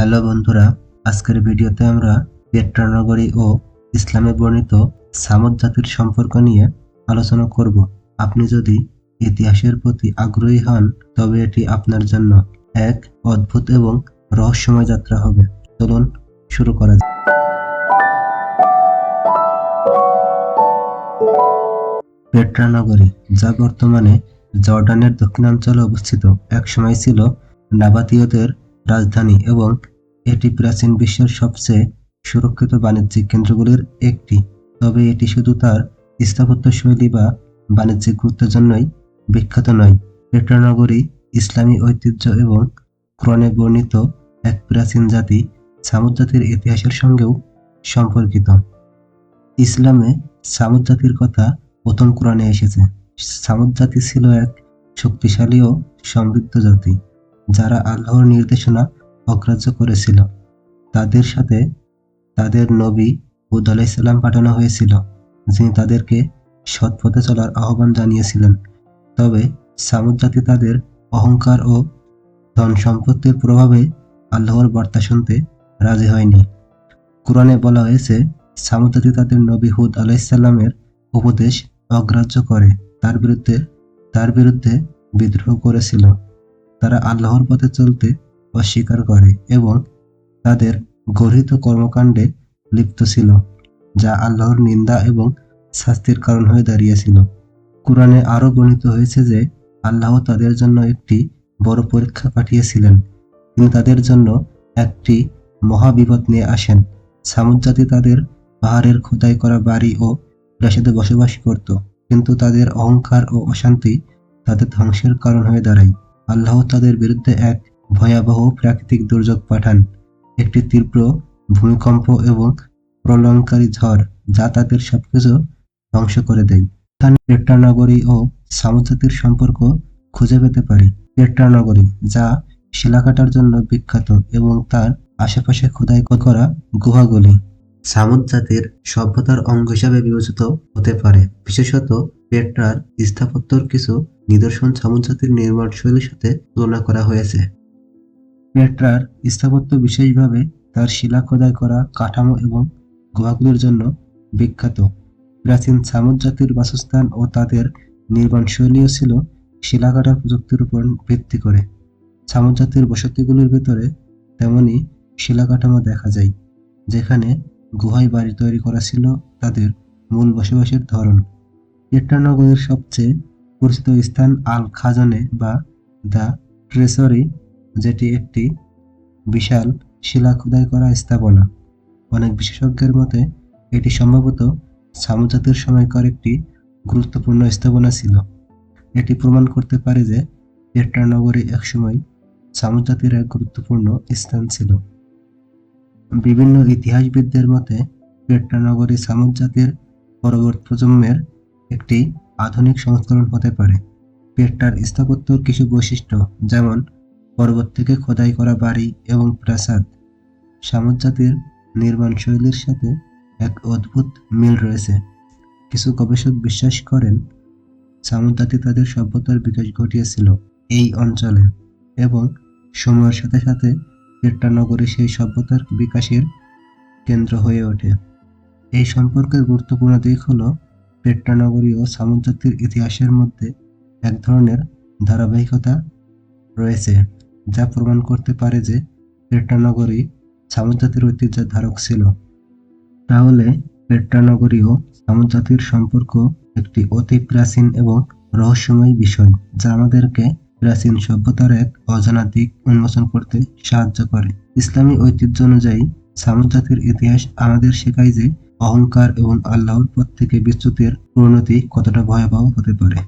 Hello বন্ধুরা, আজকের ভিডিওতে আমরা পেট্রানগরী ও ইসলামে বর্ণিত সামদ জাতির সম্পর্ক নিয়ে আলোচনা করব। আপনি যদি ইতিহাসের প্রতি আগ্রহী হন, তবে এটি আপনার জন্য এক অদ্ভুত এবং রহস্যময় যাত্রা হবে। চলুন শুরু করা যাক। পেট্রানগরী যা বর্তমানে জর্ডানের দক্ষিণাঞ্চলে অবস্থিত, একসময় ছিল নাবাতীয়দের রাজধানী এবং এটি প্রাচীন বিশ্বের সবচেয়ে সুরক্ষিত বাণিজ্যিক কেন্দ্রগুলির একটি। তবে এটি শুধু তার স্থাপত্যশৈলী বা বাণিজ্যিক গুরুত্বের জন্যই বিখ্যাত নয়। পেট্রা নগরী ইসলামী ঐতিহ্য এবং ক্রণে বর্ণিত এক প্রাচীন জাতি সামুদ জাতির ইতিহাসের সঙ্গেও সম্পর্কিত। ইসলামে সামুদ জাতির কথা প্রথম কোরআনে এসেছে। সামুদ জাতি ছিল এক শক্তিশালী ও সমৃদ্ধ জাতি, যারা আল্লাহর নির্দেশনা অগ্রাহ্য করেছিল। তাদের সাথে তাদের নবী হুদ আলাইসাল্লাম পাঠানো হয়েছিল, যিনি তাদেরকে সৎ পথে চলার আহ্বান জানিয়েছিলেন। তবে সামুদ জাতি তাদের অহংকার ও ধন সম্পত্তির প্রভাবে আল্লাহর বার্তা শুনতে রাজি হয়নি। কোরআনে বলা হয়েছে, সামুদ জাতি তাদের নবী হুদ আলাইসাল্লামের উপদেশ অগ্রাহ্য করে, তার বিরুদ্ধে তার বিরুদ্ধে বিদ্রোহ করেছিল। তারা আল্লাহর পথে চলতে অস্বীকার করে এবং তাদের গর্হিত কর্মকাণ্ডে লিপ্ত ছিল, যা আল্লাহর নিন্দা এবং শাস্তির কারণ হয়ে দাঁড়িয়েছিল। কোরআনে আরও গণিত হয়েছে যে, আল্লাহ তাদের জন্য একটি বড় পরীক্ষা পাঠিয়েছিলেন। তিনি তাদের জন্য একটি মহাবিপদ নিয়ে আসেন। সামুদ জাতি তাদের পাহাড়ের খোদাই করা বাড়ি ও প্রাসাদে বসবাস করত, কিন্তু তাদের অহংকার ও অশান্তি তাদের ধ্বংসের কারণ হয়ে দাঁড়ায়। আল্লাহ তাদের বিরুদ্ধে এক ভয়াবহ প্রাকৃতিক দুর্যোগ পাঠান। একটি তীব্র ভূমিকম্প এবং প্রলয়ঙ্কারী ঝড় যা তাদের সবকিছু ধ্বংস করে দেয়। স্থানে পেট্রা নগরী ও সামুদ্রাতির সম্পর্ক খুঁজে পেতে পারি। পেট্রা নগরী, যা শিলাকাটার জন্য বিখ্যাত এবং তার আশেপাশে খোদাই করা গুহাগুলি। সামুদ জাতির সভ্যতার অঙ্গ হিসাবে বিবেচিত হতে পারে। বিশেষত পেট্রার স্থাপত্যর কিছু নিদর্শন সামুদ জাতির নির্মাণ শৈলীর সাথে তুলনা করা হয়েছে। পেট্রার স্থাপত্য বিশেষভাবে তার শিলা খোদাই করা কাঠামো এবং গুহাগুলির জন্য বিখ্যাত। প্রাচীন সামুদ জাতির বাসস্থান ও তাদের নির্মাণ শৈলীও ছিল শিলাকাটার প্রযুক্তির উপর ভিত্তি করে। সামুদ জাতির বসতিগুলির ভেতরে তেমনি শিলাকাঠামো দেখা যায়, যেখানে গুহায় বাড়ি তৈরি করা ছিল তাদের মূল বসবাসের ধরন। পেট্রা নগরীর সবচেয়ে পরিচিত স্থান আল খাজানে বা দ্য ট্রেসরি যেটি একটি বিশাল শিলা খোদাই করা স্থাপনা। অনেক বিশেষজ্ঞের মতে, এটি সম্ভবত সামুজাতের সময়কার একটি গুরুত্বপূর্ণ স্থাপনা ছিল। এটি প্রমাণ করতে পারে যে পেট্রা নগরী একসময় সামুজাতির এক গুরুত্বপূর্ণ স্থান ছিল। বিভিন্ন ইতিহাসবিদদের মতে পেট্রা নগরী সামুদ জাতির পরবর্তী প্রজন্মের একটি আধুনিক সংস্করণ হতে পারে। পেট্রার স্থাপত্যর কিছু বৈশিষ্ট্য, যেমন পর্বত থেকে খোদাই করা বাড়ি এবং প্রাসাদ। সামুদ জাতির নির্মাণ শৈলীর সাথে এক অদ্ভুত মিল রয়েছে। কিছু গবেষক বিশ্বাস করেন সামুদ জাতি তাদের সভ্যতার বিকাশ ঘটিয়েছিল এই অঞ্চলে এবং সময়ের সাথে সাথে পেট্রা নগরী সেই সভ্যতার বিকাশের কেন্দ্র হয়ে ওঠে। এই সম্পর্কের গুরুত্বপূর্ণ দিক হল পেট্রা নগরী ও সামুদ জাতির ইতিহাসের মধ্যে এক ধরনের ধারাবাহিকতা রয়েছে। যা প্রমাণ করতে পারে যে পেট্রা নগরী সামুদ জাতির ঐতিহ্যের ধারক ছিল। তাহলে পেট্রা নগরী ও সামুদ জাতির সম্পর্ক একটি অতি প্রাচীন এবং রহস্যময় বিষয়, যা আমাদেরকে প্রাচীন সভ্যতার এক অজানা দিক উন্মোচন করতে সাহায্য করে। ইসলামী ঐতিহ্য অনুযায়ী সামুদ জাতির ইতিহাস আমাদের শেখায় যে অহংকার এবং আল্লাহর পথ থেকে বিচ্যুতির পরিণতি কতটা ভয়াবহ হতে পারে।